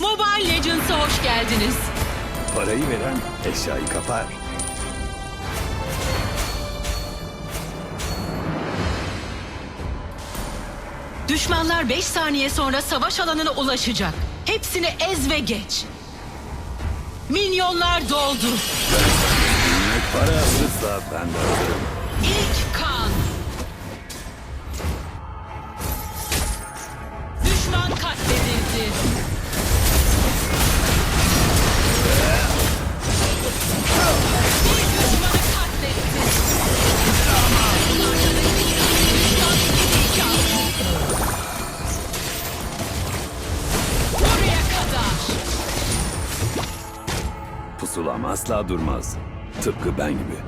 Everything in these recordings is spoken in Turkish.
Mobile Legends'a hoş geldiniz. Parayı veren eşyayı kapar. Düşmanlar 5 saniye sonra savaş alanına ulaşacak. Hepsini ez ve geç. Minyonlar doldu. Para alırsa ben de alırım. İlk asla durmaz. Tıpkı ben gibi.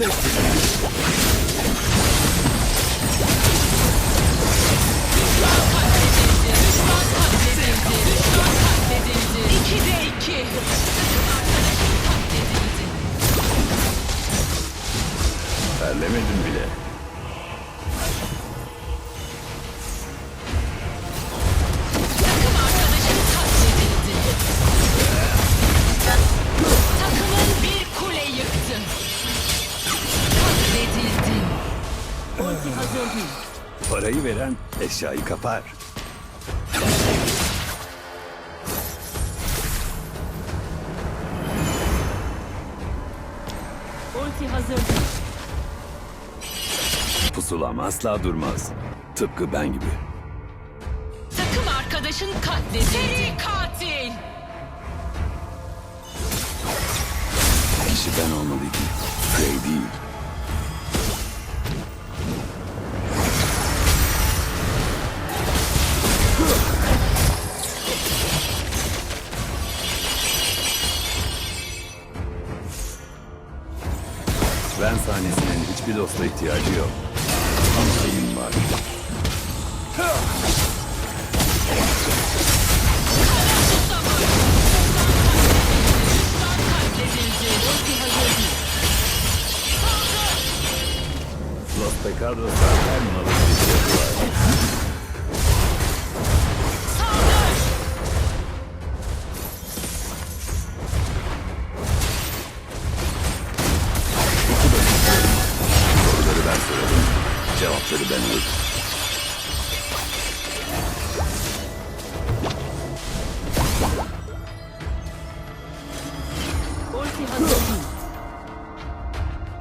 Terlemedim bile. Parayı veren eşyayı kapar. Ulti hazır. Pusulam asla durmaz. Tıpkı ben gibi. Takım arkadaşın katledildi. Seri katil. Kişi ben olmalıydım. Frey değil. Ben sahnesinin hiçbir dosta ihtiyacı yok. Ama benim var. Los Pecados'tan her malı bir var.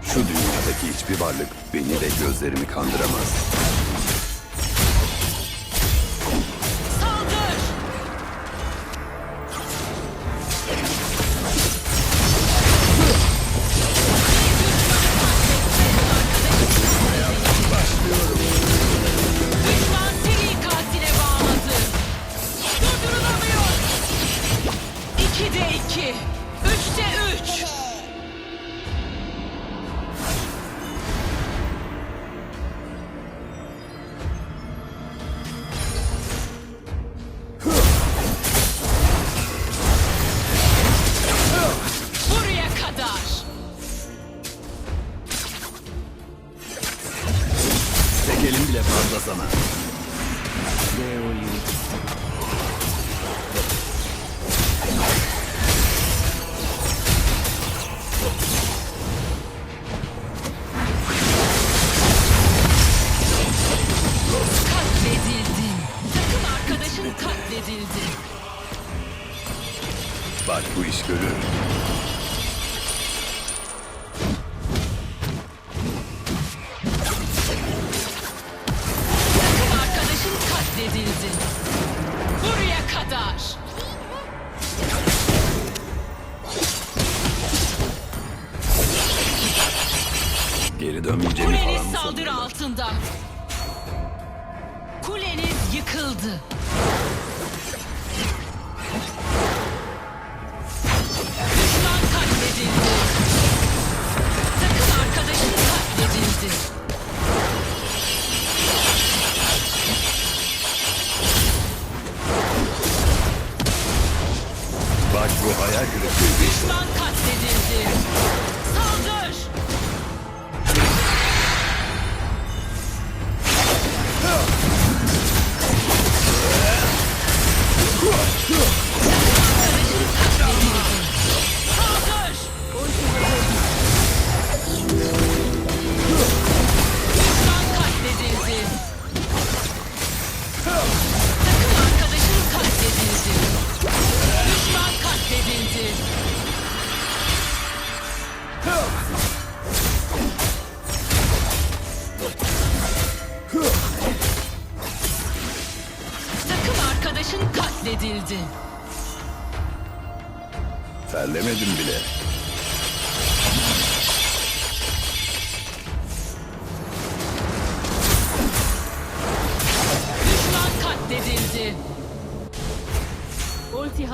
Şu dünyadaki hiçbir varlık beni ve gözlerimi kandıramaz. Gölü. Arkadaşın katledildi. Buraya kadar. Geri dönmeyeceğimi falan Kuleniz saldırı altında. Kuleniz yıkıldı.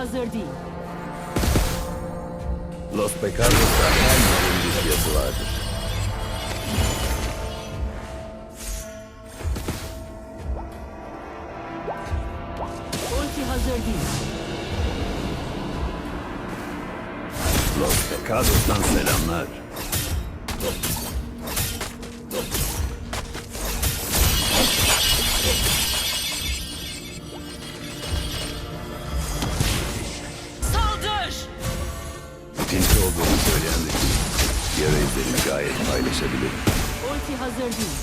hazır değil. Los Pecados'ta her yerin bir fiyatı vardır. Ulti hazır değil. Los Pecados'tan selamlar. Top. Top. Önemli. Yara izlerini gayet paylaşabilirim. Ulti hazır değil.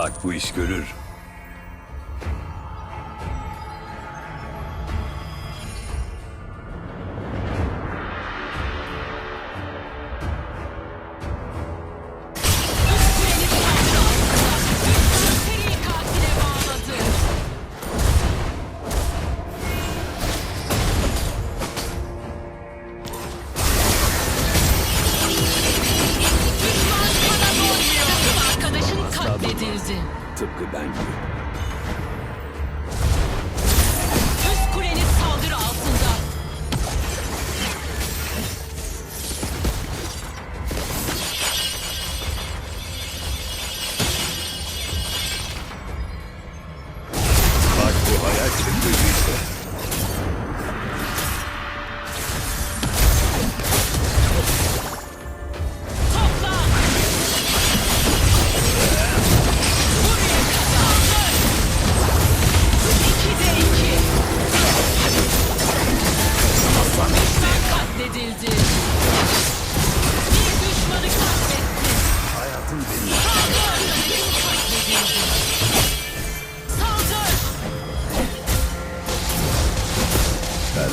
Bak bu iş görür.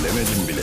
demedim bile.